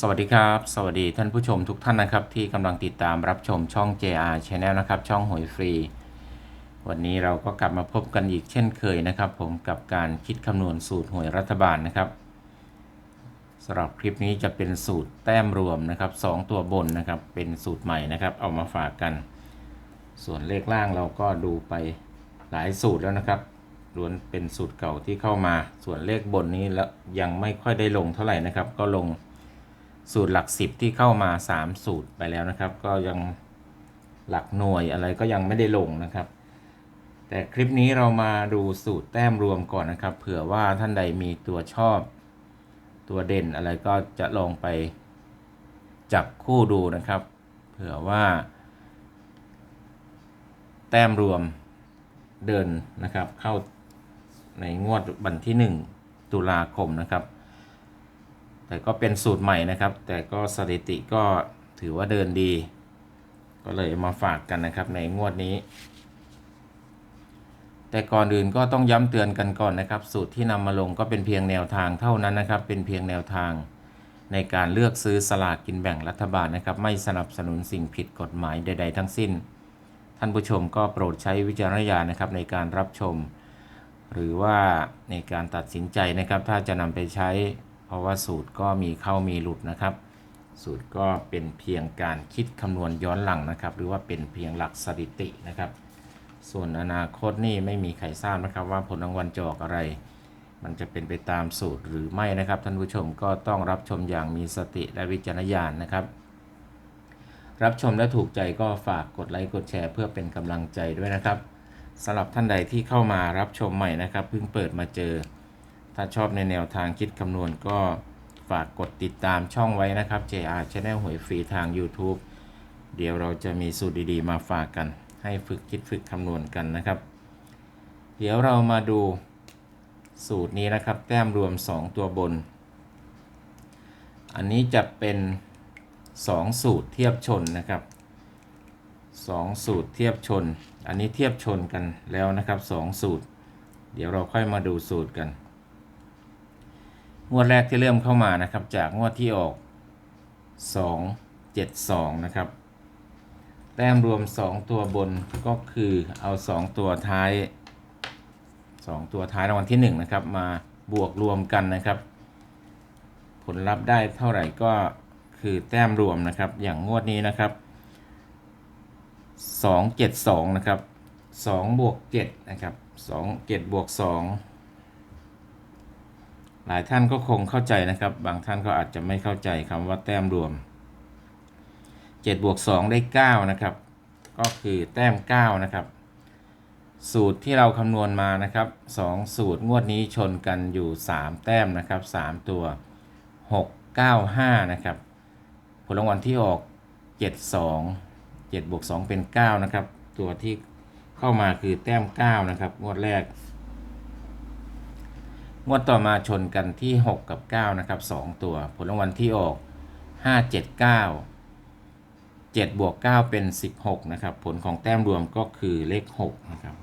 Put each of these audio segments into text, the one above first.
สวัสดีครับ สวัสดีท่านผู้ชมทุกท่านนะครับ ที่กำลังติดตามรับชมช่อง JR Channel นะครับ ช่องหวยฟรี วันนี้เราก็กลับมาพบกันอีกเช่นเคยนะครับ ผมกับการคิดคำนวณสูตรหวยรัฐบาลนะครับสำหรับคลิปนี้จะเป็นสูตรแต้มรวมนะครับสองตัวบนนะครับ เป็นสูตรใหม่นะครับ เอามาฝากกัน ส่วนเลขล่างเราก็ดูไปหลายสูตรแล้วนะครับล้วนเป็นสูตรเก่าที่เข้ามา ส่วนเลขบนนี้แล้วยังไม่ค่อยได้ลงเท่าไหร่นะครับ ก็ลง สูตรหลักสิบที่เข้ามา 3 สูตรไปแล้วนะครับ ก็ยังหลักหน่วยอะไรก็ยังไม่ได้ลงนะครับ แต่คลิปนี้เรามาดูสูตรแต้มรวมก่อนนะครับ เผื่อว่าท่านใดมีตัวชอบ ตัวเด่นอะไรก็จะลองไปจับคู่ดูนะครับ เผื่อว่า แต้มรวมเดินนะครับเข้าในงวดวันที่ 1 ตุลาคมนะครับ แต่ก็เป็นสูตรใหม่นะครับ แต่ก็สถิติก็ถือว่าเดินดี ก็เลยมาฝากกันนะครับในงวดนี้ แต่ก่อนอื่นก็ต้องย้ำเตือนกันก่อนนะครับ สูตรที่นำมาลงก็เป็นเพียงแนวทางเท่านั้นนะครับ เป็นเพียงแนวทางในการเลือกซื้อสลากกินแบ่งรัฐบาลนะครับ ไม่สนับสนุนสิ่งผิดกฎหมายใด ๆ ทั้งสิ้น ท่านผู้ชมก็โปรดใช้วิจารณญาณนะครับในการรับชม หรือว่าในการตัดสินใจนะครับ ถ้าจะนำไปใช้ เพราะว่าสูตรก็มีเข้ามีหลุดนะครับ สูตรก็เป็นเพียงการคิดคำนวณย้อนหลังนะครับ หรือว่าเป็นเพียงหลักสถิตินะครับ ส่วนอนาคตนี่ไม่มีใครทราบนะครับ ว่าผลรางวัลจะออกอะไร มันจะเป็นไปตามสูตรหรือไม่นะครับท่านผู้ชมก็ต้องรับชมอย่างมีสติและวิจารณญาณนะครับ รับชมและถูกใจก็ฝากกดไลค์กดแชร์ เพื่อเป็นกำลังใจด้วยนะครับสำหรับท่านใดที่เข้ามารับชมใหม่นะครับเพิ่งเปิดมาเจอ ถ้าชอบในแนวทางคิดคำนวณก็ฝากกดติดตามช่องไว้นะครับ JR Channel หวยฟรีทาง YouTube เดี๋ยวเราจะมีสูตรดีๆ มาฝากกัน ให้ฝึกคิดฝึกคำนวณกันนะครับ เดี๋ยวเรามาดูสูตรนี้นะครับ แต้มรวม 2 ตัวบน อันนี้จะเป็น 2 สูตรเทียบชนนะครับ 2 สูตรเทียบชน อันนี้เทียบชนกันแล้วนะครับ 2 สูตร เดี๋ยวเราค่อยมาดูสูตรกัน งวดแรกที่เริ่มเข้ามานะครับ จากงวดที่ออก 2 7 2 นะครับ แต้มรวม 2 ตัวบนก็คือเอา 2 ตัวท้าย 2 ตัวท้ายรางวัลที่ 1 นะครับ มาบวกรวมกันนะครับ ผลลัพธ์ได้เท่าไหร่ก็คือแต้มรวมนะครับ อย่างงวดนี้นะครับ 2 7 2 นะครับ 2 บวก 7 นะครับ 2 7 บวก 2 หลายท่านก็คงเข้าใจนะครับ บางท่านก็อาจจะไม่เข้าใจคำว่าแต้มรวม7บวก2ได้9นะครับ ก็คือแต้ม9นะครับ สูตรที่เราคำนวณมานะครับ2สูตรงวดนี้ชนกันอยู่ 3 แต้มนะครับ 3 ตัว 6 9 5 นะครับ ผลรางวัลที่ออก 7 2 7บวก2เป็น 9 นะครับ ตัวที่เข้ามาคือแต้ม 9 นะครับ งวดแรก งวดต่อมาชนกันที่ 6 กับ 9 นะครับ 2 ตัว ผลรางวัลที่ออก 5 7 9 7 บวก 9 เป็น 16 นะครับ ผลของแต้มรวมก็คือเลข 6 นะครับ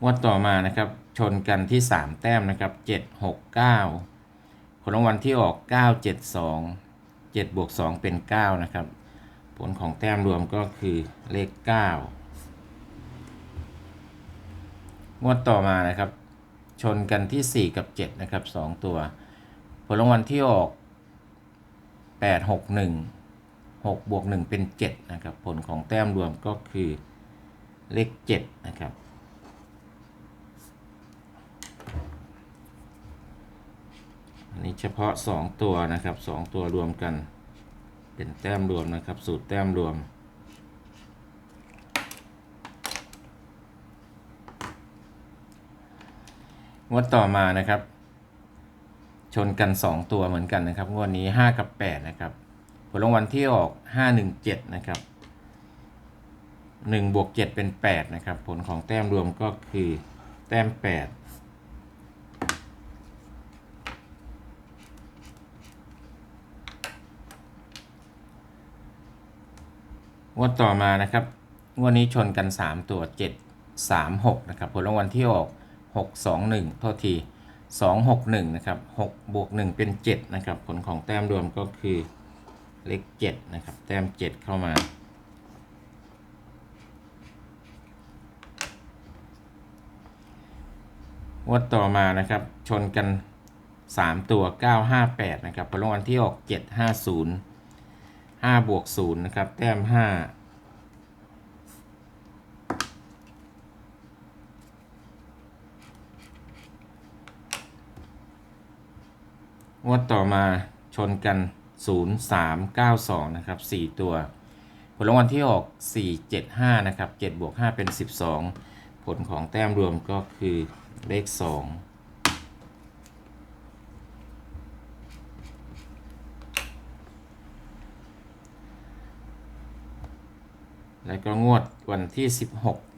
งวดต่อมานะครับ ชนกันที่ 3 แต้มนะครับ 7 6 9 ผลรางวัลที่ออก 9 7 2 7บวก2เป็น 9 นะครับ ผลของแต้มรวมก็คือเลข 9 งวดต่อมานะครับ ชนกันที่ 4 กับ 7 นะครับ 2 ตัว ผลรางวัลที่ออก 8 6 1 6บวก1เป็น 7 นะครับ ผลของแต้มรวมก็คือเลข 7 นะครับอันนี้เฉพาะ 2 ตัวนะครับ 2 ตัวรวมกัน เป็นแต้มรวมนะครับ สูตรแต้มรวม งวดต่อมานะครับ ชนกัน 2 ตัวเหมือนกันนะครับ งวดนี้ 5 กับ 8 นะครับ ผลรางวัลที่ออก 5 1 7 นะครับ1บวก7เป็น 8 นะครับ ผลของแต้มรวมก็คือแต้ม 8งวดต่อมานะครับ งวดนี้ชนกัน 3 ตัว 7 3 6 นะครับ ผลรางวัลที่ออก 6 2 1 โทษทีสองหกหนึ่งนะครับหกบวกหนึ่งเป็นเจ็ดนะครับ ผลของแต้มรวมก็คือเลขเจ็ดนะครับ แต้มเจ็ดเข้ามางวดต่อมานะครับ ชนกัน 3 ตัว 958 นะครับผลรางวัลที่ออก750 5บวก0นะครับ แต้ม 5 งวดต่อมาชนกัน 0392 นะครับ 4 ตัว ผลรางวัลที่ออก 475 นะครับ 7 บวก 5 เป็น 12 ผลของแต้มรวมก็คือเลข 2แล้วก็งวดวันที่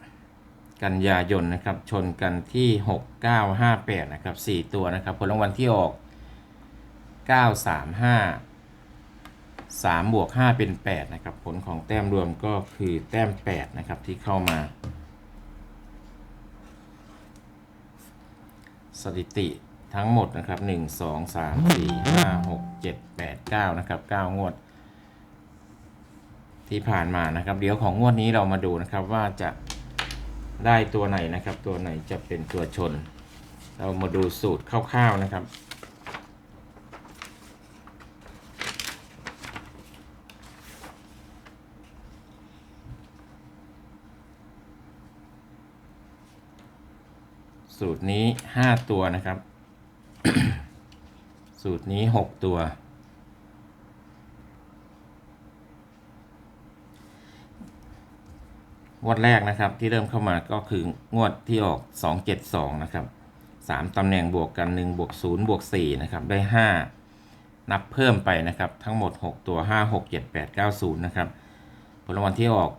16 กันยายนนะครับ ชนกันที่ 6958 นะครับ 4 ตัวนะครับ ผลรางวัลที่ออก 935 3บวก5เป็น 8 นะครับ ผลของแต้มรวมก็คือแต้ม 8 นะครับ ที่เข้ามา สถิติทั้งหมดนะครับ 1 2 3 4 5 6 7 8 9 นะครับ 9 งวด ที่ผ่านมานะครับ เดี๋ยวของงวดนี้เรามาดูนะครับว่าจะได้ตัวไหนนะครับ ตัวไหนจะเป็นตัวชน เรามาดูสูตรคร่าวๆนะครับ สูตรนี้5ตัวนะครับ สูตรนี้6ตัว งวดแรกนะครับที่เริ่มเข้ามาก็คืองวดที่ออก272นะครับ3ตำแหน่งบวกกัน1บวก0บวก4นะครับได้5นับเพิ่มไปนะครับ ทั้งหมด 6 ตัว 5 6 7 8 9 0 นะครับ ผลรางวัลที่ออก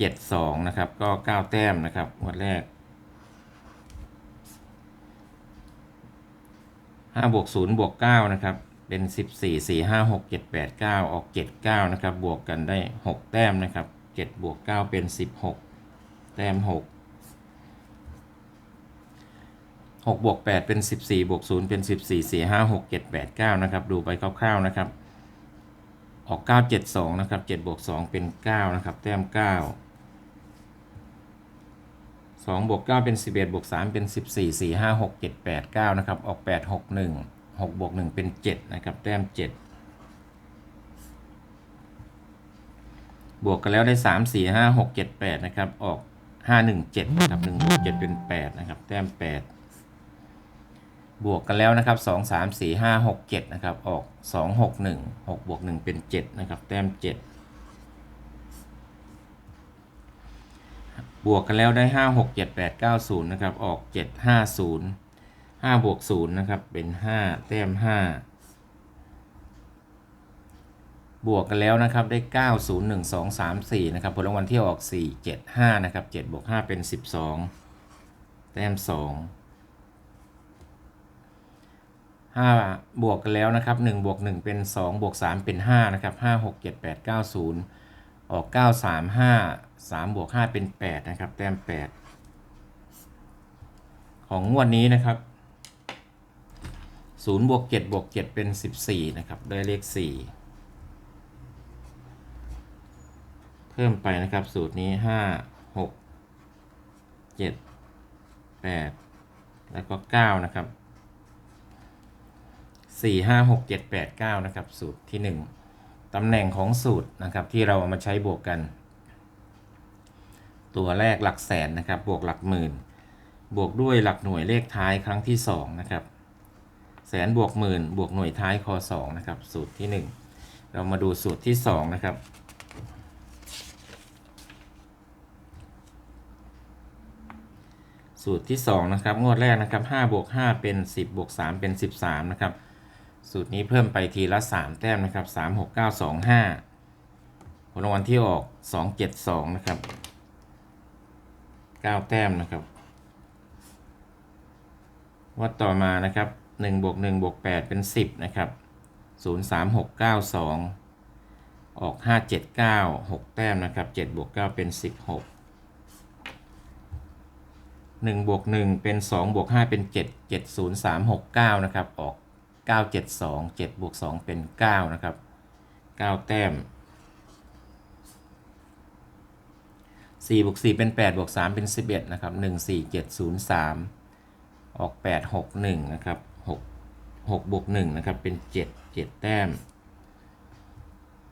72 นะครับ ก็ 9 แต้มนะครับงวดแรก 5บวก0บวก9นะครับ เป็น 14 4 5 6 7 8 9 ออก 79 นะครับ บวกกันได้ 6 แต้มนะครับ 7 บวก 9 เป็น 16 แต้ม 6 6บวก8เป็น 14บวก0เป็น 14 4 5 6 7 8 9 นะครับ ดูไปคร่าวๆนะครับ ออก 9 7 2 นะครับ 7 บวก 2 เป็น 9 นะครับ แต้ม 9 2บวก9เป็น 11บวก3เป็น 14 4 5 6 7 8 9นะครับออก 8 6 1 6บวก1เป็น 7 นะครับ แต้ม 7 บวกกันแล้วได้ 3 4 5 6 7 8 นะครับ ออก 5 1 7 นะครับ1บวก7เป็น 8 นะครับ แต้ม 8 บวกกันแล้วนะครับ 2 3 4 5 6 7 นะครับ ออก 2 6 1 6บวก1เป็น 7 นะครับ แต้ม 7 บวกกันแล้วได้ 5 6 7 8 9 0 นะครับ ออก 7 5 0 5 บวก 0 นะครับ เป็น 5 แต้ม 5 บวกกันแล้วนะครับ ได้ 9 0 1 2 3 4 นะครับ ผลรางวัลที่ออก 4 7 5 นะครับ 7 บวก 5 เป็น 12 แต้ม 2 5 บวกกันแล้วนะครับ 1 บวก 1 เป็น 2 บวก 3 เป็น 5 นะครับ 5 6 7 8 9 0 ออก 9 3 5 3บวก5เป็น 8 นะครับ แต้ม 8 ของงวดนี้นะครับ0บวก7บวก7เป็น 14 นะครับ ได้เลข 4 เพิ่มไปนะครับ สูตรนี้ 5 6 7 8 แล้วก็ 9 นะครับ 4 5 6 7 8 9 นะครับ สูตรที่ 1 ตำแหน่งของสูตรนะครับที่เราเอามาใช้บวกกัน ตัวแรกหลักแสนนะครับบวกหลักหมื่น บวกด้วยหลักหน่วยเลขท้ายครั้งที่2นะครับแสนบวกหมื่นบวกหน่วยท้ายคอ2นะครับสูตรที่ 1 เรามาดูสูตรที่2นะครับสูตรที่2นะครับงวดแรกนะครับ5บวก5เป็น 10บวก3เป็น 13นะครับ สูตรนี้เพิ่มไปทีละ 3 แต้มนะครับ 3 6 9 2 5 ผลรางวัลที่ออก 2 7 2 นะครับ 9 แต้มนะครับ วัดต่อมานะครับ1บวก1บวก8เป็น 10 นะครับ 0 3 6 9 2 ออก 5 7 9 6 แต้มนะครับ7บวก9เป็น 16 1บวก1เป็น2บวก5เป็น 7 7 0 3 6 9 นะครับ ออก 9 7 2 7บวก2เป็น 9 นะครับ 9 แต้ม 4บวก4เป็น 8 บวก 3 เป็น 11 นะครับ 1 4 7 0 3 ออก 8 6 1 นะครับ 6 6บวก1นะครับ เป็น 7 7 แต้ม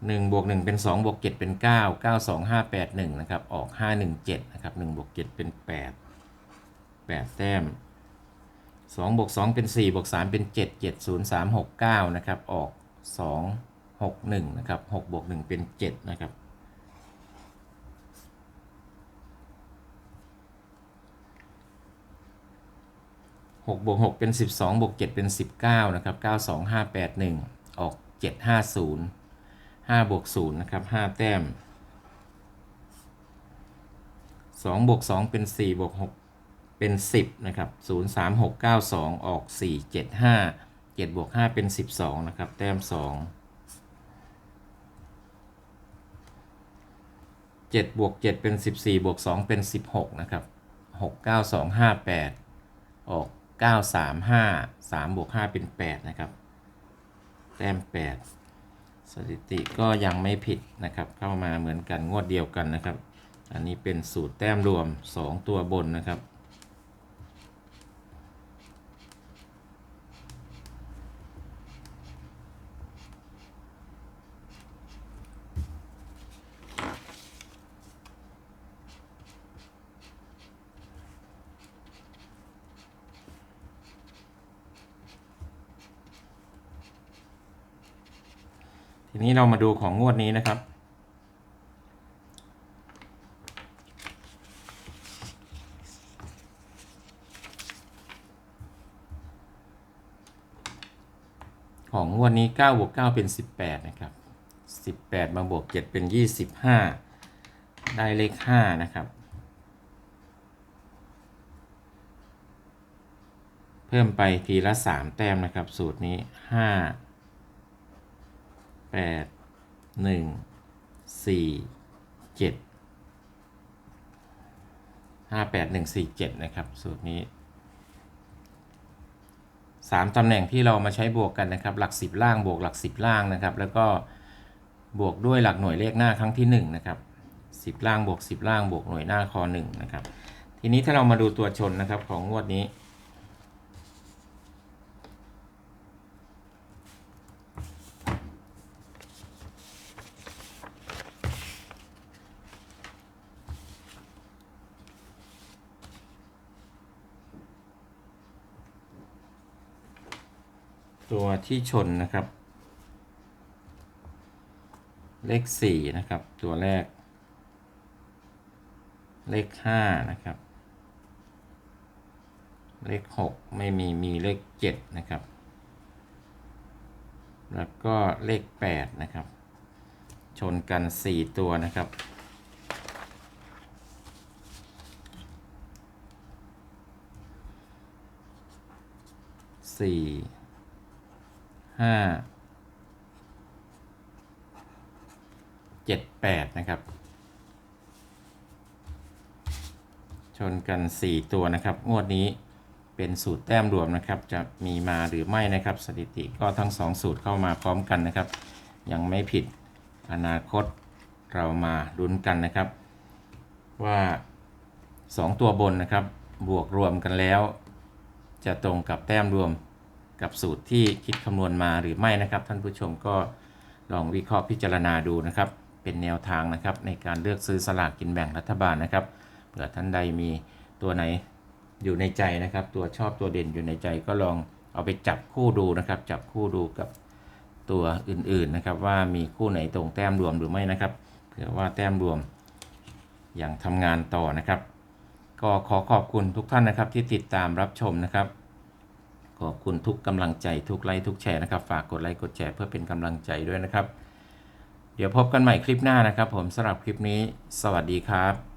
1 บวก 1 เป็น 2 บวก 7 เป็น 9 9 2 5 8 1 นะครับ ออก 5 1 7 นะครับ 1 บวก 7 เป็น 8 8 แต้ม 2บวก2เป็น4บวก3เป็น7 7 0 3 6 9นะครับออก 2 6 1นะครับ6บวก1เป็น7นะครับหกบวกหกเป็นสิบสองบวกเจ็ดเป็นสิบเก้านะครับเก้าสองห้าแปดหนึ่งออกเจ็ดห้าศูนย์ห้าบวกศูนย์นะครับห้าแต้มสองบวกสองเป็นสี่บวกหก เป็นสิบนะครับศูนย์สามหกเก้าสองออกสี่เจ็ดห้าเจ็ดบวกห้าเป็นสิบสองนะครับ แต้มสองเจ็ดบวกเจ็ดเป็นสิบสี่บวกสองเป็นสิบหกนะครับหกเก้าสองห้าแปดออก 9 3 5 3บวก5เป็น 8 นะครับ แต้ม 8 สถิติก็ยังไม่ผิดนะครับ เข้ามาเหมือนกันงวดเดียวกันนะครับ อันนี้เป็นสูตรแต้มรวม 2 ตัวบนนะครับ ทีนี้เรามาดูของงวดนี้นะครับ ของงวดนี้9บวก9เป็น 18 นะครับ 18 มาบวก 7 เป็น 25 ได้เลข 5 นะครับเพิ่มไปทีละ 3 แต้มนะครับ สูตรนี้ 5 แปดหนึ่งสี่เจ็ดห้าแปดหนึ่งสี่เจ็ดนะครับ สูตรนี้สามตำแหน่งที่เรามาใช้บวกกันนะครับ หลักสิบล่างบวกหลักสิบล่างนะครับ แล้วก็บวกด้วยหลักหน่วยเลขหน้าครั้งที่หนึ่งนะครับสิบล่างบวกสิบล่างบวกหน่วยหน้าคอหนึ่งนะครับ ทีนี้ถ้าเรามาดูตัวชนนะครับของงวดนี้ ตัวที่ชนนะครับ เลขสี่นะครับ ตัวแรก เลขห้านะครับ เลขหกไม่มีมีเลขเจ็ดนะครับ แล้วก็เลขแปดนะครับ ชนกันสี่ตัวนะครับสี่ ห้าเจ็ดแปดนะครับ ชนกัน4ตัวนะครับ งวดนี้เป็นสูตรแต้มรวมนะครับ จะมีมาหรือไม่นะครับ สถิติก็ทั้ง2สูตรเข้ามาพร้อมกันนะครับ ยังไม่ผิดอนาคตเรามาลุ้นกันนะครับ ว่า 2 ตัวบนนะครับ บวกรวมกันแล้ว จะตรงกับแต้มรวม กับสูตรที่คิดคำนวณมาหรือไม่นะครับ ท่านผู้ชมก็ลองวิเคราะห์พิจารณาดูนะครับ เป็นแนวทางนะครับในการเลือกซื้อสลากกินแบ่งรัฐบาลนะครับเผื่อท่านใดมีตัวไหนอยู่ในใจนะครับ ตัวชอบตัวเด่นอยู่ในใจก็ลองเอาไปจับคู่ดูนะครับ จับคู่ดูกับตัวอื่นๆนะครับ ว่ามีคู่ไหนตรงแต้มรวมหรือไม่นะครับเผื่อว่าแต้มรวมอยังทำงานต่อนะครับ ก็ขอขอบคุณทุกท่านนะครับที่ติดตามรับชมนะครับ อบคุณทุกกำลังใจทุกไลค์ทุกแชร์นะครับ ฝากกดไลค์กดแชร์เพื่อเป็นกำลังใจด้วยนะครับ เดี๋ยวพบกันใหม่คลิปหน้านะครับ ผมสำหรับคลิปนี้ สวัสดีครับ